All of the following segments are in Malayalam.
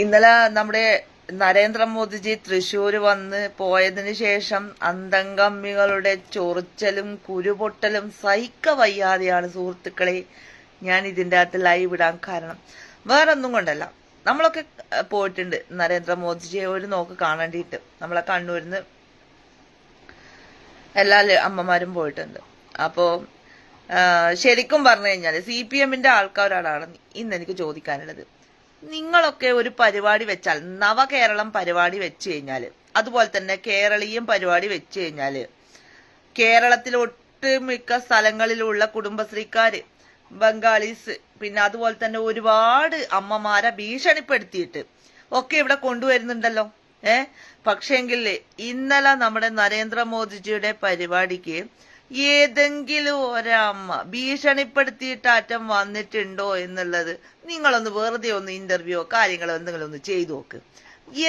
ഇന്നലെ നമ്മുടെ നരേന്ദ്രമോദിജി തൃശ്ശൂർ വന്ന് പോയതിന് ശേഷം അന്തംഗമ്മികളുടെ ചൊറിച്ചലും കുരുപൊട്ടലും സഹിക്ക വയ്യാതെയാണ് സുഹൃത്തുക്കളെ ഞാൻ ഇതിന്റെ അകത്ത് ലൈവ് ഇടാൻ കാരണം. വേറൊന്നും കൊണ്ടല്ല. നമ്മളൊക്കെ പോയിട്ടുണ്ട് നരേന്ദ്രമോദിജിയെ ഒരു നോക്ക് കാണേണ്ടിയിട്ട്. നമ്മളെ കണ്ണൂരിന്ന് എല്ലാ അമ്മമാരും പോയിട്ടുണ്ട്. അപ്പോ ശരിക്കും പറഞ്ഞു കഴിഞ്ഞാൽ സി പി എമ്മിന്റെ ആൾക്കാരോടാണ് ഇന്ന് എനിക്ക് ചോദിക്കാനുള്ളത്. നിങ്ങളൊക്കെ ഒരു പരിപാടി വെച്ചാൽ നവകേരളം പരിപാടി വെച്ച് കഴിഞ്ഞാൽ അതുപോലെ തന്നെ കേരളീയം പരിപാടി വെച്ച് കഴിഞ്ഞാൽ കേരളത്തിലെ ഒട്ടുമിക്ക സ്ഥലങ്ങളിലുള്ള കുടുംബശ്രീക്കാർ ബംഗാളീസ് പിന്നെ അതുപോലെ തന്നെ ഒരുപാട് അമ്മമാരെ ഭീഷണിപ്പെടുത്തിയിട്ട് ഒക്കെ ഇവിടെ കൊണ്ടുവരുന്നുണ്ടല്ലോ. ഏ? പക്ഷേങ്കിൽ ഇന്നലെ നമ്മുടെ നരേന്ദ്രമോദിജിയുടെ പരിപാടിക്ക് ഏതെങ്കിലും ഒരമ്മ ഭീഷണിപ്പെടുത്തിയിട്ട് അറ്റം വന്നിട്ടുണ്ടോ എന്നുള്ളത് നിങ്ങളൊന്ന് വെറുതെ ഒന്ന് ഇന്റർവ്യൂ കാര്യങ്ങളോ എന്തെങ്കിലും ഒന്ന് ചെയ്തു നോക്ക്.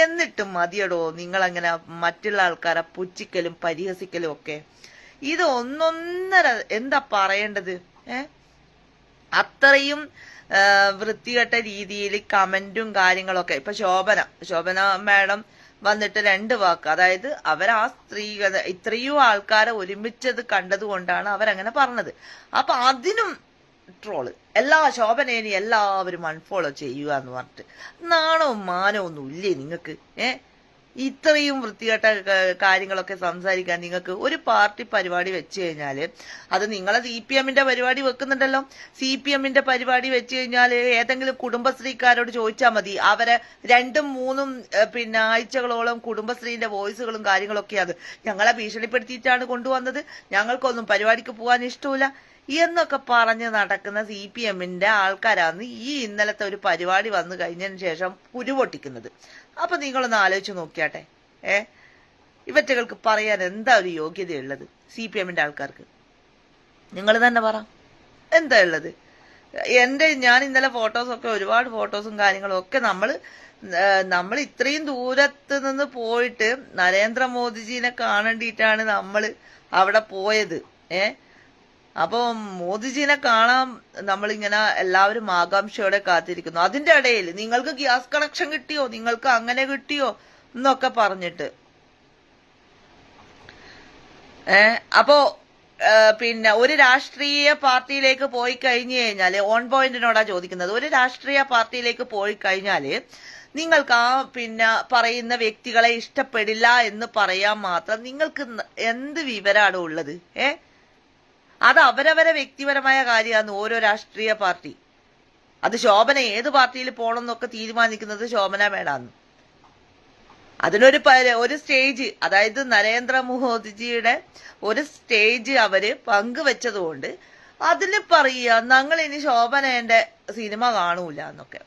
എന്നിട്ടും മതിയടോ നിങ്ങളങ്ങനെ മറ്റുള്ള ആൾക്കാരെ പുച്ഛിക്കലും പരിഹസിക്കലും ഒക്കെ. ഇത് ഒന്നൊന്നര എന്താ പറയേണ്ടത്? ഏ? അത്രയും വൃത്തികെട്ട രീതിയിൽ കമന്റും കാര്യങ്ങളൊക്കെ. ഇപ്പൊ ശോഭന ശോഭന മാഡം വന്നിട്ട് രണ്ട് വാക്ക്. അതായത് അവർ ആ സ്ത്രീ ഇത്രയും ആൾക്കാരെ ഒരുമിച്ചത് കണ്ടതുകൊണ്ടാണ് അവരങ്ങനെ പറഞ്ഞത്. അപ്പൊ അതിനും ട്രോൾ. എല്ലാ ശോഭനേനി എല്ലാവരും അൺഫോളോ ചെയ്യുക എന്ന് പറഞ്ഞിട്ട്. നാണവും മാനവും ഒന്നും ഇല്ലേ നിങ്ങൾക്ക്? ഏ? ഇത്രയും വൃത്തികെട്ട കാര്യങ്ങളൊക്കെ സംസാരിക്കാൻ നിങ്ങൾക്ക് ഒരു പാർട്ടി പരിപാടി വെച്ച് കഴിഞ്ഞാൽ അത് നിങ്ങളെ സി പി എമ്മിന്റെ പരിപാടി വെക്കുന്നുണ്ടല്ലോ. സി പി എമ്മിന്റെ പരിപാടി വെച്ച് കഴിഞ്ഞാൽ ഏതെങ്കിലും കുടുംബശ്രീക്കാരോട് ചോദിച്ചാൽ മതി. അവരെ രണ്ടും മൂന്നും പിന്നെ ആഴ്ചകളോളം കുടുംബശ്രീന്റെ വോയിസുകളും കാര്യങ്ങളൊക്കെ അത് ഞങ്ങളെ ഭീഷണിപ്പെടുത്തിയിട്ടാണ് കൊണ്ടുവന്നത്. ഞങ്ങൾക്കൊന്നും പരിപാടിക്ക് പോകാൻ ഇഷ്ടമില്ല എന്നൊക്കെ പറഞ്ഞ് നടക്കുന്ന സി പി എമ്മിന്റെ ആൾക്കാരാണ് ഈ ഇന്നലത്തെ ഒരു പരിപാടി വന്നു കഴിഞ്ഞതിന് ശേഷം പുരുപൊട്ടിക്കുന്നത് അപ്പൊ നിങ്ങളൊന്ന് ആലോചിച്ച് നോക്കിയാട്ടെ. ഏ? ഇവറ്റകൾക്ക് പറയാൻ എന്താ ഒരു യോഗ്യതയുള്ളത് സി പി എമ്മിന്റെ ആൾക്കാർക്ക്? നിങ്ങൾ തന്നെ പറ. എന്താ ഉള്ളത്? എന്റെ ഞാൻ ഇന്നലെ ഫോട്ടോസൊക്കെ ഒരുപാട് ഫോട്ടോസും കാര്യങ്ങളും ഒക്കെ നമ്മൾ നമ്മൾ ഇത്രയും ദൂരത്ത് നിന്ന് പോയിട്ട് നരേന്ദ്രമോദിജീനെ കാണേണ്ടിയിട്ടാണ് നമ്മൾ അവിടെ പോയത്. ഏ? അപ്പൊ മോദിജിനെ കാണാൻ നമ്മളിങ്ങനെ എല്ലാവരും ആകാംക്ഷയോടെ കാത്തിരിക്കുന്നു. അതിന്റെ ഇടയിൽ നിങ്ങൾക്ക് ഗ്യാസ് കണക്ഷൻ കിട്ടിയോ? നിങ്ങൾക്ക് അങ്ങനെ കിട്ടിയോ? എന്നൊക്കെ പറഞ്ഞിട്ട്. ഏ അപ്പോ പിന്നെ ഒരു രാഷ്ട്രീയ പാർട്ടിയിലേക്ക് പോയി കഴിഞ്ഞു കഴിഞ്ഞാൽ ഓൺ പോയിന്റിനോടാ ചോദിക്കുന്നത്. ഒരു രാഷ്ട്രീയ പാർട്ടിയിലേക്ക് പോയി കഴിഞ്ഞാൽ നിങ്ങൾക്ക് ആ പിന്നെ പറയുന്ന വ്യക്തികളെ ഇഷ്ടപ്പെടില്ല എന്ന് പറയാൻ മാത്രം നിങ്ങൾക്ക് എന്ത് വിവരാണ് ഉള്ളത്? ഏ? അത് അവരവരെ വ്യക്തിപരമായ കാര്യമാണ് ഓരോ രാഷ്ട്രീയ പാർട്ടി. അത് ശോഭന ഏത് പാർട്ടിയിൽ പോകണം എന്നൊക്കെ തീരുമാനിക്കുന്നത് ശോഭന വേണമെന്ന് അതിനൊരു ഒരു സ്റ്റേജ് അതായത് നരേന്ദ്ര മോദിജിയുടെ ഒരു സ്റ്റേജ് അവർ പങ്കുവെച്ചതുകൊണ്ട് അതിന് പറയുക ഞങ്ങൾ ഇനി ശോഭനേന്റെ സിനിമ കാണൂല എന്നൊക്കെ.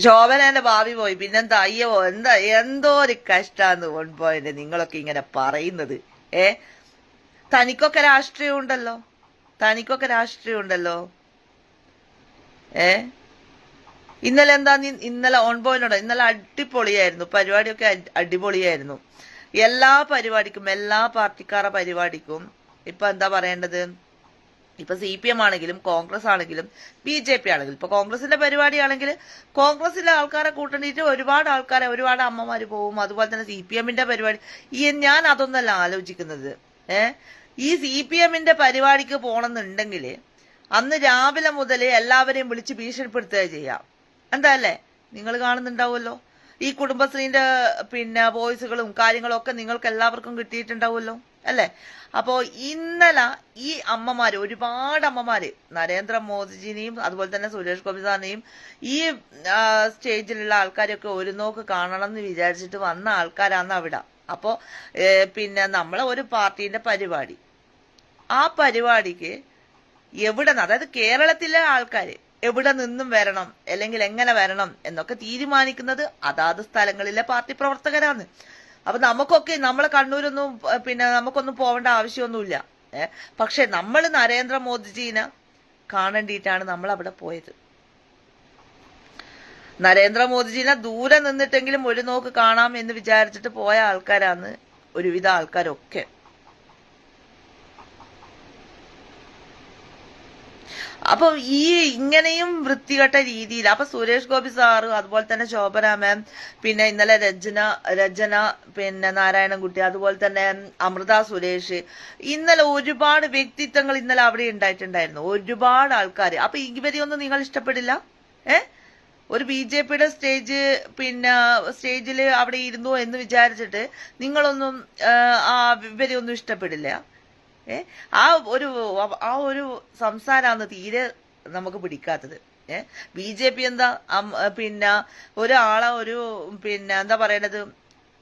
ശോഭനേന്റെ ഭാവി പോയി. പിന്നെന്താ അയ്യോ എന്താ എന്തോ ഒരു കഷ്ടാന്ന് കൊണ്ടുപോയത് നിങ്ങളൊക്കെ ഇങ്ങനെ പറയുന്നത്. ഏ? തനിക്കൊക്കെ രാഷ്ട്രീയം ഉണ്ടല്ലോ തനിക്കൊക്കെ രാഷ്ട്രീയം ഉണ്ടല്ലോ ഏ? ഇന്നലെ എന്താ ഇന്നലെ ഓൺ പോയിന്റുണ്ടോ ഇന്നലെ അടിപൊളിയായിരുന്നു. പരിപാടിയൊക്കെ അടി- അടിപൊളിയായിരുന്നു. എല്ലാ പരിപാടിക്കും എല്ലാ പാർട്ടിക്കാരുടെ പരിപാടിക്കും ഇപ്പൊ എന്താ പറയേണ്ടത്? ഇപ്പൊ സി പി എം ആണെങ്കിലും കോൺഗ്രസ് ആണെങ്കിലും ബി ജെ പി ആണെങ്കിലും ഇപ്പൊ കോൺഗ്രസിന്റെ പരിപാടിയാണെങ്കിൽ കോൺഗ്രസിലെ ആൾക്കാരെ കൂട്ടണ്ടിട്ട് ഒരുപാട് ആൾക്കാരെ ഒരുപാട് അമ്മമാര് പോവും. അതുപോലെ തന്നെ സി പി എമ്മിന്റെ പരിപാടി. ഈ ഞാൻ അതൊന്നല്ല ആലോചിക്കുന്നത്. ഏ? ഈ സി പി എമ്മിന്റെ പരിപാടിക്ക് പോണെന്നുണ്ടെങ്കിൽ അന്ന് രാവിലെ മുതൽ എല്ലാവരെയും വിളിച്ച് ഭീഷണിപ്പെടുത്തുക ചെയ്യാം. എന്താ അല്ലേ? നിങ്ങൾ കാണുന്നുണ്ടാവുമല്ലോ. ഈ കുടുംബശ്രീന്റെ പിന്നെ വോയിസുകളും കാര്യങ്ങളും ഒക്കെ നിങ്ങൾക്ക് എല്ലാവർക്കും കിട്ടിയിട്ടുണ്ടാവുമല്ലോ. അല്ലേ? അപ്പോ ഇന്നലെ ഈ അമ്മമാര് ഒരുപാട് അമ്മമാര് നരേന്ദ്രമോദിജിനെയും അതുപോലെ തന്നെ സുരേഷ് ഗോപി സാറിനെയും ഈ സ്റ്റേജിലുള്ള ആൾക്കാരൊക്കെ ഒരു നോക്ക് കാണണം എന്ന് വിചാരിച്ചിട്ട് വന്ന ആൾക്കാരാണ് അവിടെ. അപ്പോ പിന്നെ നമ്മളെ ഒരു പാർട്ടിന്റെ പരിപാടി. ആ പരിപാടിക്ക് എവിടെ നിന്ന് അതായത് കേരളത്തിലെ ആൾക്കാർ എവിടെ നിന്നും വരണം അല്ലെങ്കിൽ എങ്ങനെ വരണം എന്നൊക്കെ തീരുമാനിക്കുന്നത് അതാത് സ്ഥലങ്ങളിലെ പാർട്ടി പ്രവർത്തകരാണ്. അപ്പൊ നമുക്കൊക്കെ നമ്മളെ കണ്ണൂരൊന്നും പിന്നെ നമുക്കൊന്നും പോവേണ്ട ആവശ്യമൊന്നുമില്ല. ഏഹ് പക്ഷെ നമ്മൾ നരേന്ദ്രമോദിജീനെ കാണേണ്ടിയിട്ടാണ് നമ്മൾ അവിടെ പോയത്. നരേന്ദ്രമോദിജീനെ ദൂരെ നിന്നിട്ടെങ്കിലും ഒരു നോക്ക് കാണാം എന്ന് വിചാരിച്ചിട്ട് പോയ ആൾക്കാരാണ് ഒരുവിധ ആൾക്കാരൊക്കെ. അപ്പൊ ഈ ഇങ്ങനെയും വൃത്തികെട്ട രീതിയിൽ അപ്പൊ സുരേഷ് ഗോപി സാറ് അതുപോലെ തന്നെ ശോഭന മാം പിന്നെ ഇന്നലെ രചന രചന പിന്നെ നാരായണൻകുട്ടി അതുപോലെ തന്നെ അമൃത സുരേഷ് ഇന്നലെ ഒരുപാട് വ്യക്തിത്വങ്ങൾ ഇന്നലെ അവിടെ ഉണ്ടായിട്ടുണ്ടായിരുന്നു. ഒരുപാട് ആൾക്കാർ. അപ്പൊ ഇവരെയൊന്നും നിങ്ങൾ ഇഷ്ടപ്പെടില്ല? ഏ? ഒരു ബി ജെ പിയുടെ സ്റ്റേജ് പിന്നെ സ്റ്റേജിൽ അവിടെ ഇരുന്നു എന്ന് വിചാരിച്ചിട്ട് നിങ്ങളൊന്നും ആ, ഒന്നും ഇഷ്ടപ്പെടില്ല? ഏ? ആ ഒരു ആ ഒരു സംസാരമാണ് തീരെ നമുക്ക് പിടിക്കാത്തത്. ഏ? ബി ജെ പി എന്താ പിന്നെ ഒരാളെ ഒരു പിന്നെ എന്താ പറയണത്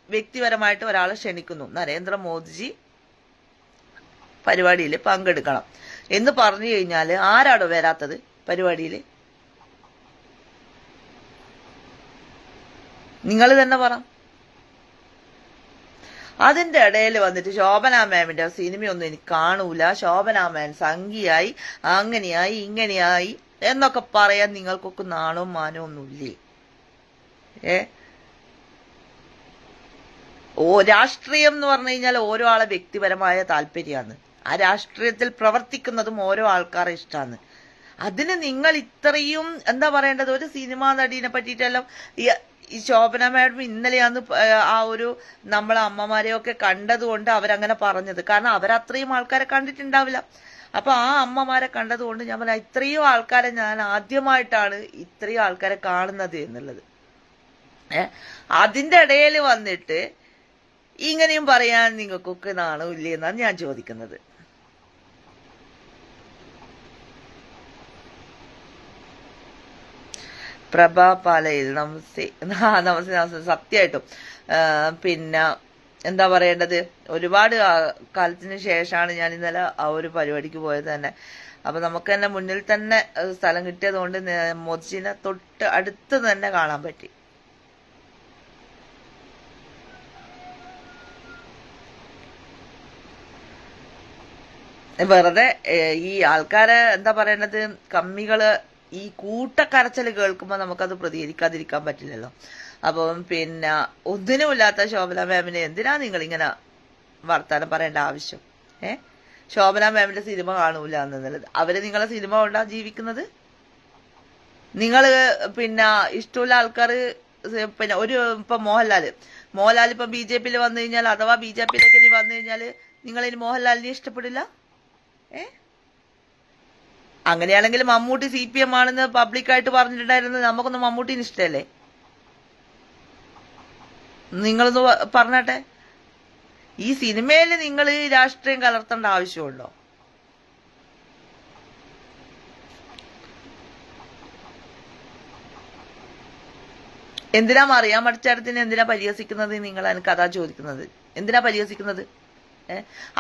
വ്യക്തിപരമായിട്ട് ഒരാളെ ക്ഷണിക്കുന്നു. നരേന്ദ്രമോദിജി പരിപാടിയിൽ പങ്കെടുക്കണം. എന്ന് പറഞ്ഞു കഴിഞ്ഞാൽ ആരാടോ വരാത്തത് പരിപാടിയിൽ നിങ്ങൾ തന്നെ പറ. അതിന്റെ ഇടയിൽ വന്നിട്ട് ശോഭന മാമിന്റെ സിനിമയൊന്നും എനിക്ക് കാണൂല. ശോഭന മാൻ സംഖ്യയായി അങ്ങനെയായി ഇങ്ങനെയായി എന്നൊക്കെ പറയാൻ നിങ്ങൾക്കൊക്കെ നാണവും മാനവും ഒന്നുമില്ലേ? ഏ? ഓ രാഷ്ട്രീയം എന്ന് പറഞ്ഞു കഴിഞ്ഞാൽ ഓരോ ആളെ വ്യക്തിപരമായ താല്പര്യമാണ്. ആ രാഷ്ട്രീയത്തിൽ പ്രവർത്തിക്കുന്നതും ഓരോ ആൾക്കാരെ ഇഷ്ടമാണ് അതിന് നിങ്ങൾ ഇത്രയും എന്താ പറയേണ്ടത്? ഒരു സിനിമാ നടീനെ പറ്റിയിട്ടെല്ലാം ഈ ശോഭന മാഡം ഇന്നലെയാണ് ആ ഒരു നമ്മളെ അമ്മമാരെയൊക്കെ കണ്ടതുകൊണ്ട് അവരങ്ങനെ പറഞ്ഞത്. കാരണം അവരത്രയും ആൾക്കാരെ കണ്ടിട്ടുണ്ടാവില്ല. അപ്പൊ ആ അമ്മമാരെ കണ്ടതുകൊണ്ട് ഞാൻ പറഞ്ഞ ഇത്രയും ആൾക്കാരെ ഞാൻ ആദ്യമായിട്ടാണ് ഇത്രയും ആൾക്കാരെ കാണുന്നത് എന്നുള്ളത്. ഏർ അതിന്റെ ഇടയിൽ വന്നിട്ട് ഇങ്ങനെയും പറയാൻ നിങ്ങൾക്കൊക്കെ നാണമില്ലേ എന്നാണ് ഞാൻ ചോദിക്കുന്നത്. പ്രഭാ പാലയിൽ നമസ്തേ നമസ്തേ നമസ്തേ സത്യമായിട്ടും. പിന്നെ എന്താ പറയേണ്ടത്? ഒരുപാട് കാലത്തിന് ശേഷമാണ് ഞാൻ ഇന്നലെ ആ ഒരു പരിപാടിക്ക് പോയത് തന്നെ. അപ്പൊ നമുക്ക് തന്നെ മുന്നിൽ തന്നെ സ്ഥലം കിട്ടിയത് കൊണ്ട് മോദിജിനെ തൊട്ട് അടുത്ത് തന്നെ കാണാൻ പറ്റി. വെറുതെ ഈ ആൾക്കാരെ എന്താ പറയണത് കമ്മികൾ ഈ കൂട്ടക്കരച്ചൽ കേൾക്കുമ്പോൾ നമുക്കത് പ്രതികരിക്കാതിരിക്കാൻ പറ്റില്ലല്ലോ. അപ്പം പിന്നെ ഒന്നിനുമില്ലാത്ത ശോഭന മാമിനെ എന്തിനാ നിങ്ങൾ ഇങ്ങനെ വർത്താനം പറയേണ്ട ആവശ്യം? ഏ? ശോഭന മാമിന്റെ സിനിമ കാണൂല എന്നുള്ളത്. അവർ നിങ്ങളെ സിനിമ കൊണ്ടാ ജീവിക്കുന്നത്? നിങ്ങൾ പിന്നെ ഇഷ്ടമുള്ള ആൾക്കാർ പിന്നെ ഒരു ഇപ്പൊ മോഹൻലാൽ മോഹൻലാൽ ഇപ്പൊ ബി ജെ പിയിൽ വന്നു കഴിഞ്ഞാൽ അഥവാ ബി ജെ പിയിലേക്ക് വന്നു കഴിഞ്ഞാൽ നിങ്ങൾ ഇനി മോഹൻലാലിനെ ഇഷ്ടപ്പെടില്ല? ഏ? അങ്ങനെയാണെങ്കിൽ മമ്മൂട്ടി സി പി എം ആണെന്ന് പബ്ലിക്കായിട്ട് പറഞ്ഞിട്ടുണ്ടായിരുന്നു. നമുക്കൊന്നും മമ്മൂട്ടിന് ഇഷ്ടമല്ലേ നിങ്ങളൊന്ന് പറഞ്ഞാട്ടെ. ഈ സിനിമയിൽ നിങ്ങൾ രാഷ്ട്രീയം കലർത്തേണ്ട ആവശ്യമുണ്ടോ? എന്തിനാ അറിയാൻ മടിച്ചാടത്തിന് എന്തിനാ പരിഹസിക്കുന്നത്? നിങ്ങൾ എനിക്ക് അതാ ചോദിക്കുന്നത്. എന്തിനാ പരിഹസിക്കുന്നത്?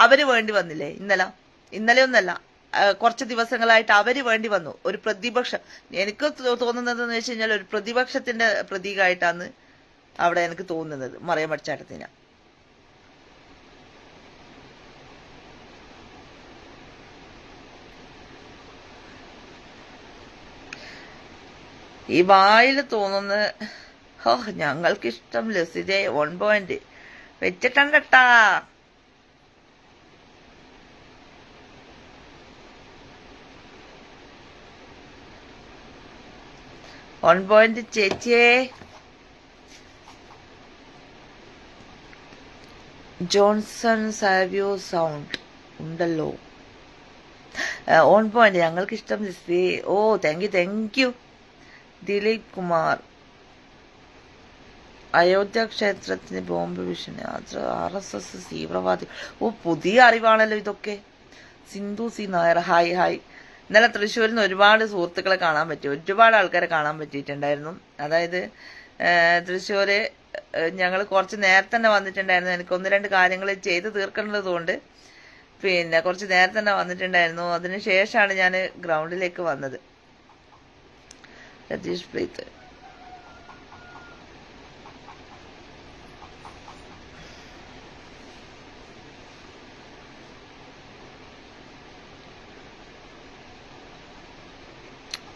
അവർ വേണ്ടി വന്നില്ലേ? ഇന്നലെ? ഇന്നലെ ഒന്നല്ല. കുറച്ച് ദിവസങ്ങളായിട്ട് അവർ വേണ്ടി വന്നു. ഒരു പ്രതിപക്ഷം. എനിക്ക് തോന്നുന്നത് എന്ന് വെച്ച് കഴിഞ്ഞാൽ ഒരു പ്രതിപക്ഷത്തിന്റെ പ്രതീകമായിട്ടാണ് അവിടെ എനിക്ക് തോന്നുന്നത് മറിയം പഠിച്ചാട്ടത്തിന് ഈ വായിൽ തോന്നുന്ന ഹോ ഞങ്ങൾക്കിഷ്ടം ലസിതെ വൺ പോയിന്റ് വെച്ചിട്ടുണ്ടട്ടാ വൺ പോയിന്റ് ചേച്ചിയെ. ജോൺസൺ സാവിയോ സൗണ്ട് ഉണ്ടല്ലോ. ഓൺ പോയിന്റ് ഞങ്ങൾക്ക് ഇഷ്ടം ലിസി ഓ thank you thank you Dileep Kumar. Ayodhya ക്ഷേത്രത്തിന് ബോംബ് ഭീഷണി. യാത്ര ആർ എസ് എസ് തീവ്രവാദി. ഓ പുതിയ അറിവാണല്ലോ ഇതൊക്കെ. Sindhu C Nair. Hi hi. ഇന്നലെ തൃശ്ശൂരിൽ നിന്ന് ഒരുപാട് സുഹൃത്തുക്കളെ കാണാൻ പറ്റി. ഒരുപാട് ആൾക്കാരെ കാണാൻ പറ്റിയിട്ടുണ്ടായിരുന്നു. അതായത് തൃശ്ശൂർ ഞങ്ങൾ കുറച്ച് നേരത്തെ തന്നെ വന്നിട്ടുണ്ടായിരുന്നു. എനിക്ക് ഒന്ന് രണ്ട് കാര്യങ്ങൾ ചെയ്ത് തീർക്കേണ്ടതുകൊണ്ട് പിന്നെ കുറച്ച് നേരത്തെ തന്നെ വന്നിട്ടുണ്ടായിരുന്നു. അതിന് ശേഷമാണ് ഞാൻ ഗ്രൗണ്ടിലേക്ക് വന്നത്. രതീഷ് പ്രീത്ത്.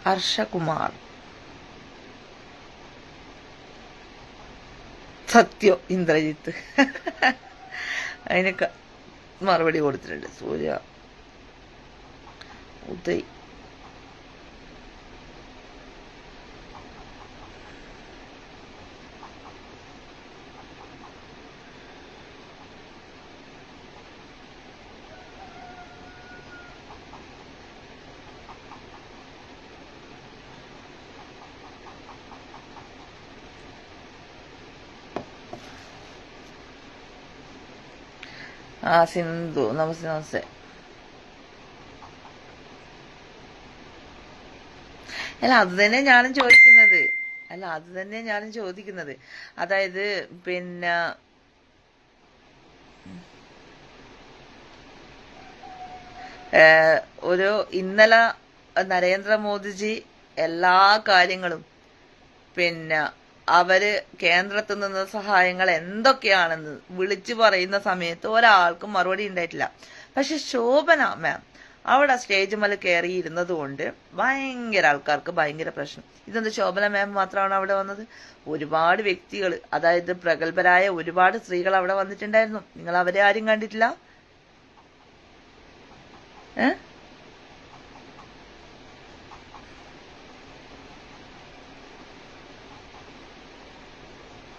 ഹർഷകുമാർ. സത്യോ ഇന്ദ്രജിത്ത്. അതിനൊക്കെ മറുപടി കൊടുത്തിട്ടുണ്ട്. സൂര്യ ഉദയ്. ആ സിന്ധു നമസ്തേ നമസ്തേ അല്ല അത് തന്നെ ഞാനും ചോദിക്കുന്നത്. അല്ല അത് തന്നെ ഞാനും ചോദിക്കുന്നത്. അതായത് പിന്നെ ഒരു ഇന്നലെ നരേന്ദ്രമോദിജി എല്ലാ കാര്യങ്ങളും പിന്നെ അവർ കേന്ദ്രത്തിൽ നിന്ന് സഹായങ്ങൾ എന്തൊക്കെയാണെന്ന് വിളിച്ചു പറയുന്ന സമയത്ത് ഒരാൾക്കും മറുപടി ഉണ്ടായിട്ടില്ല. പക്ഷെ ശോഭന മാം അവിടെ സ്റ്റേജ് മല കയറി ഇരുന്നത് കൊണ്ട് ഭയങ്കര ആൾക്കാർക്ക് ഭയങ്കര പ്രശ്നം. ഇതെന്ത് ശോഭന മാം മാത്രമാണ് അവിടെ വന്നത്? ഒരുപാട് വ്യക്തികൾ അതായത് പ്രഗത്ഭരായ ഒരുപാട് സ്ത്രീകൾ അവിടെ വന്നിട്ടുണ്ടായിരുന്നു. നിങ്ങൾ അവരെ ആരും കണ്ടിട്ടില്ല? ഏ?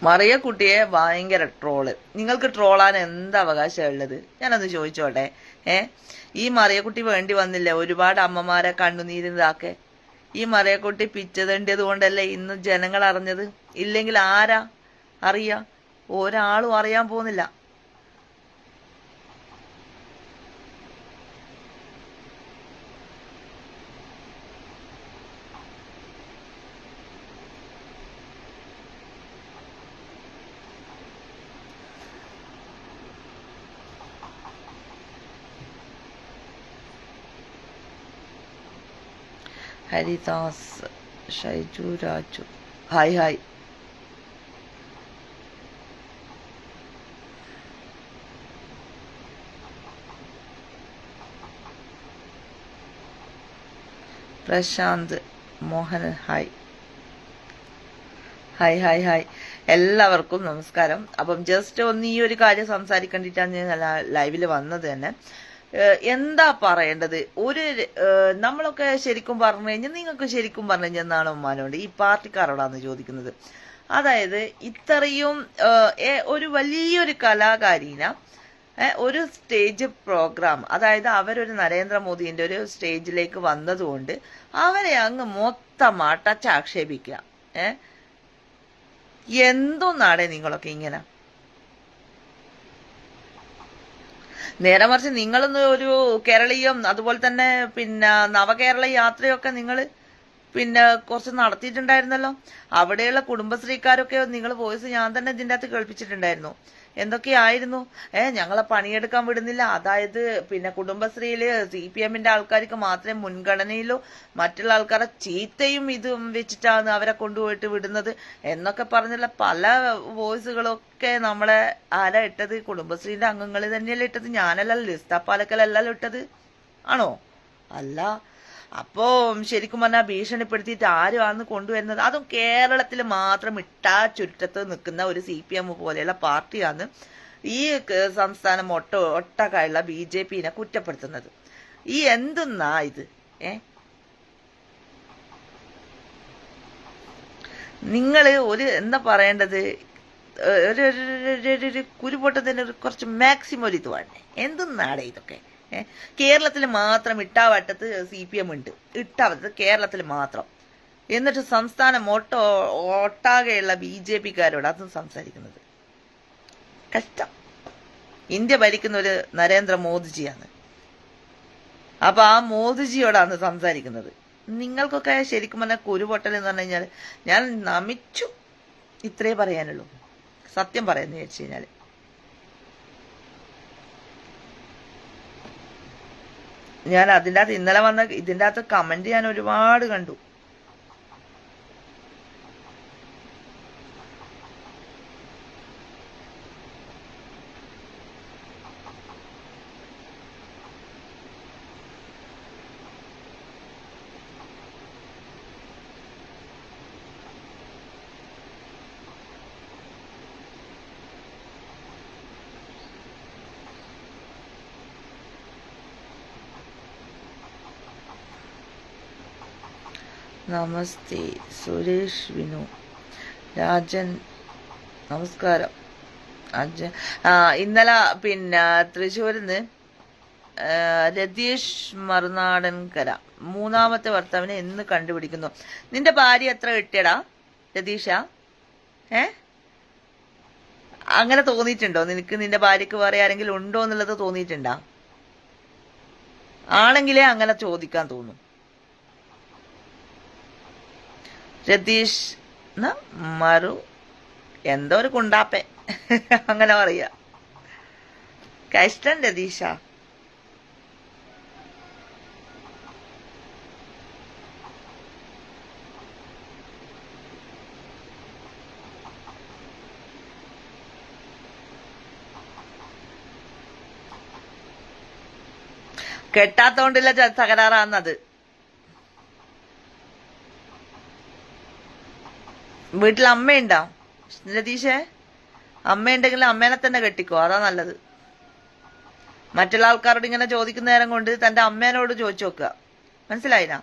മറിയ കുട്ടിയെ ഭയങ്കര ട്രോൾ. നിങ്ങൾക്ക് ട്രോളാൻ എന്ത് അവകാശമാണ് ഉള്ളത്? ഞാനത് ചോദിച്ചോട്ടെ. ഏ? ഈ മറിയക്കുട്ടി വേണ്ടി വന്നില്ലേ? ഒരുപാട് അമ്മമാരെ കണ്ണുനീരിതാക്കെ ഈ മറിയക്കുട്ടി പിച്ചതേണ്ടിയത് കൊണ്ടല്ലേ ഇന്ന് ജനങ്ങൾ അറിഞ്ഞത്? ഇല്ലെങ്കിൽ ആരാ? അറിയാ? ഒരാളും അറിയാൻ പോകുന്നില്ല. Haridas Shaiju Raju. Hi hi. Prashanth Mohan hi. Hi hi hi. എല്ലാവർക്കും നമസ്കാരം. അപ്പം ജസ്റ്റ് ഒന്ന് ഈ ഒരു കാര്യം സംസാരിക്കേണ്ടിട്ടാണ് ഞാൻ ലൈവിൽ വന്നത് തന്നെ. എന്താ പറയേണ്ടത്? ഒരു നമ്മളൊക്കെ ശരിക്കും പറഞ്ഞു കഴിഞ്ഞാൽ നിങ്ങൾക്ക് ശരിക്കും പറഞ്ഞു കഴിഞ്ഞാൽ എന്നാണ് ഉമ്മാനോട് ഈ പാർട്ടിക്കാരോടാണ് ചോദിക്കുന്നത്. അതായത് ഇത്രയും ഒരു വലിയൊരു കലാകാരീന ഒരു സ്റ്റേജ് പ്രോഗ്രാം അതായത് അവരൊരു നരേന്ദ്രമോദിന്റെ ഒരു സ്റ്റേജിലേക്ക് വന്നതുകൊണ്ട് അവരെ അങ്ങ് മൊത്തമായിട്ട് ആക്ഷേപിക്കുക. ഏഹ് നാടേ നിങ്ങളൊക്കെ ഇങ്ങനെ? നേരെ മറിച്ച് നിങ്ങളൊന്ന് ഒരു കേരളീയം അതുപോലെ തന്നെ പിന്നെ നവകേരള യാത്രയൊക്കെ നിങ്ങൾ പിന്നെ കുറച്ച് നടത്തിയിട്ടുണ്ടായിരുന്നല്ലോ? അവിടെയുള്ള കുടുംബശ്രീക്കാരൊക്കെ നിങ്ങൾ വോയിസ് ഞാൻ തന്നെ ഇതിന്റെ അകത്ത് കേൾപ്പിച്ചിട്ടുണ്ടായിരുന്നു. എന്തൊക്കെയായിരുന്നു? ഏ ഞങ്ങളെ പണിയെടുക്കാൻ വിടുന്നില്ല. അതായത് പിന്നെ കുടുംബശ്രീയിൽ സി പി എമ്മിന്റെ ആൾക്കാർക്ക് മാത്രമേ മുൻഗണനയിലോ മറ്റുള്ള ആൾക്കാരെ ചീത്തയും ഇതും വെച്ചിട്ടാണ് അവരെ കൊണ്ടുപോയിട്ട് വിടുന്നത് എന്നൊക്കെ പറഞ്ഞുള്ള പല വോയിസുകളൊക്കെ നമ്മളെ ആരാ ഇട്ടത്? കുടുംബശ്രീന്റെ അംഗങ്ങൾ തന്നെയല്ലേ ഇട്ടത്? ഞാനല്ല ലിസ്ത പാലക്കലല്ലല്ലോ ഇട്ടത്. ആണോ? അല്ല അപ്പോ ശരിക്കും പറഞ്ഞാൽ ഭീഷണിപ്പെടുത്തിയിട്ട് ആരുമാണ് കൊണ്ടുവരുന്നത്? അതും കേരളത്തിൽ മാത്രം ഇട്ടാ ചുറ്റത്ത് നിൽക്കുന്ന ഒരു സി പി എം പോലെയുള്ള പാർട്ടിയാണ് ഈ സംസ്ഥാനം ഒട്ട ഒട്ടക്കായുള്ള ബി ജെ പിനെ കുറ്റപ്പെടുത്തുന്നത്. ഈ എന്തെന്നാ ഇത്? ഏ? നിങ്ങൾ ഒരു എന്താ പറയേണ്ടത്? ഒരു ഒരു- കുരുപൊട്ടത്തിന് കുറച്ച് മാക്സിമം ഒരു ഇത് വേണ്ടേ? എന്തെന്നാടേ ഇതൊക്കെ? കേരളത്തിൽ മാത്രം ഇട്ടാവട്ടത്ത് സി പി എം ഉണ്ട് ഇട്ടാവട്ടത്ത് കേരളത്തിൽ മാത്രം. എന്നിട്ട് സംസ്ഥാനം ഒട്ട ഒട്ടാകെയുള്ള ബി ജെ പിക്കാരോട് അതും സംസാരിക്കുന്നത്. കഷ്ടം. ഇന്ത്യ ഭരിക്കുന്ന ഒരു നരേന്ദ്ര മോദിജിയാണ്. അപ്പൊ ആ മോദിജിയോടാണ് സംസാരിക്കുന്നത്. നിങ്ങൾക്കൊക്കെ ശരിക്കും പറഞ്ഞാൽ കുരുപൊട്ടൽ എന്ന് പറഞ്ഞു കഴിഞ്ഞാൽ ഞാൻ നമിച്ചു ഇത്രേ പറയാനുള്ളൂ. സത്യം പറയാന്ന് വെച്ച് കഴിഞ്ഞാൽ ഞാൻ അതിന്റെ അകത്ത് ഇന്നലെ വന്ന ഇതിന്റെ അകത്ത് കമന്റ് ഞാൻ ഒരുപാട് കണ്ടു. നമസ്തേ സുരേഷ് വിനു. രാജൻ നമസ്കാരം. അജ ആ ഇന്നലെ പിന്നെ തൃശ്ശൂരിൽ നിന്ന് രതീഷ് മറുനാടൻകര മൂന്നാമത്തെ ഭർത്താവിനെ ഇന്ന് കണ്ടുപിടിക്കുന്നു. നിന്റെ ഭാര്യ എത്ര കിട്ടിയടാ രതീഷ? ഏ? അങ്ങനെ തോന്നിയിട്ടുണ്ടോ? നിനക്ക് നിന്റെ ഭാര്യക്ക് വേറെ ആരെങ്കിലും ഉണ്ടോ എന്നുള്ളത് തോന്നിയിട്ടുണ്ടോ? ആണെങ്കിലേ അങ്ങനെ ചോദിക്കാൻ തോന്നും. രതീഷ് എന്ന മറു. എന്തോ ഒരു കുണ്ടാപ്പെ. അങ്ങനെ പറയാ. കഷ്ടം രതീഷ? കെട്ടാത്തോണ്ടില്ല ച- വീട്ടിൽ അമ്മയുണ്ടോ? രതീഷേ? അമ്മയുണ്ടെങ്കിൽ അമ്മേനെ തന്നെ കെട്ടിക്കോ. അതാ നല്ലത്. മറ്റുള്ള ആൾക്കാരോട് ഇങ്ങനെ ചോദിക്കുന്ന നേരം കൊണ്ട് തന്റെ അമ്മേനോട് ചോദിച്ചു നോക്കുക. മനസ്സിലായിനാ?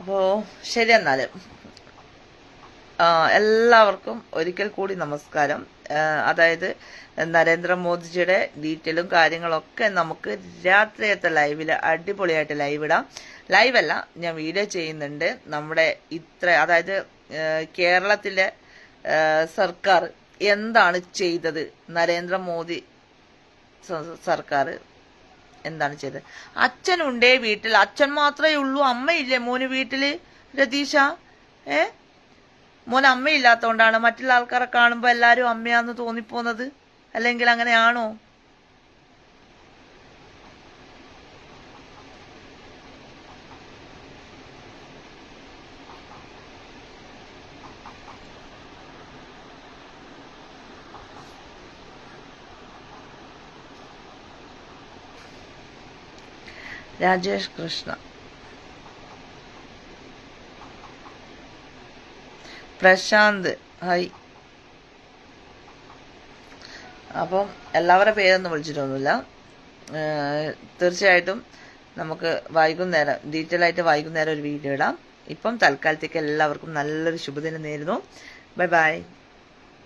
അപ്പോ ശരി എന്നാൽ. എല്ലാവർക്കും ഒരിക്കൽ കൂടി നമസ്കാരം. അതായത് നരേന്ദ്രമോദിജിയുടെ ഡീറ്റെയിലും കാര്യങ്ങളൊക്കെ നമുക്ക് രാത്രിയത്തെ ലൈവിൽ അടിപൊളിയായിട്ട് ലൈവ് ഇടാം. ലൈവല്ല ഞാൻ വീഡിയോ ചെയ്യുന്നുണ്ട്. നമ്മുടെ ഇത്ര അതായത് കേരളത്തിലെ സർക്കാർ എന്താണ് ചെയ്തത്? നരേന്ദ്രമോദി സർക്കാർ എന്താണ് ചെയ്തത്? അച്ഛനുണ്ടേ വീട്ടിൽ അച്ഛൻ മാത്രമേ ഉള്ളൂ അമ്മയില്ലേ മോന് വീട്ടിൽ രതീഷ ഏ? മോൻ അമ്മയില്ലാത്തോണ്ടാണ് മറ്റുള്ള ആൾക്കാരെ കാണുമ്പോൾ എല്ലാവരും അമ്മയാന്ന് തോന്നിപ്പോന്നത്? അല്ലെങ്കിൽ അങ്ങനെയാണോ? രാജേഷ് കൃഷ്ണ. പ്രശാന്ത്. ഹായ്. അപ്പം എല്ലാവരുടെ പേരൊന്നും വിളിച്ചിട്ടൊന്നുമില്ല. തീർച്ചയായിട്ടും നമുക്ക് വൈകുന്നേരം ഡീറ്റെയിൽ ആയിട്ട് വൈകുന്നേരം ഒരു വീഡിയോ ഇടാം. ഇപ്പം തൽക്കാലത്തേക്ക് എല്ലാവർക്കും നല്ലൊരു ശുഭദിനം നേരുന്നു. Bye bye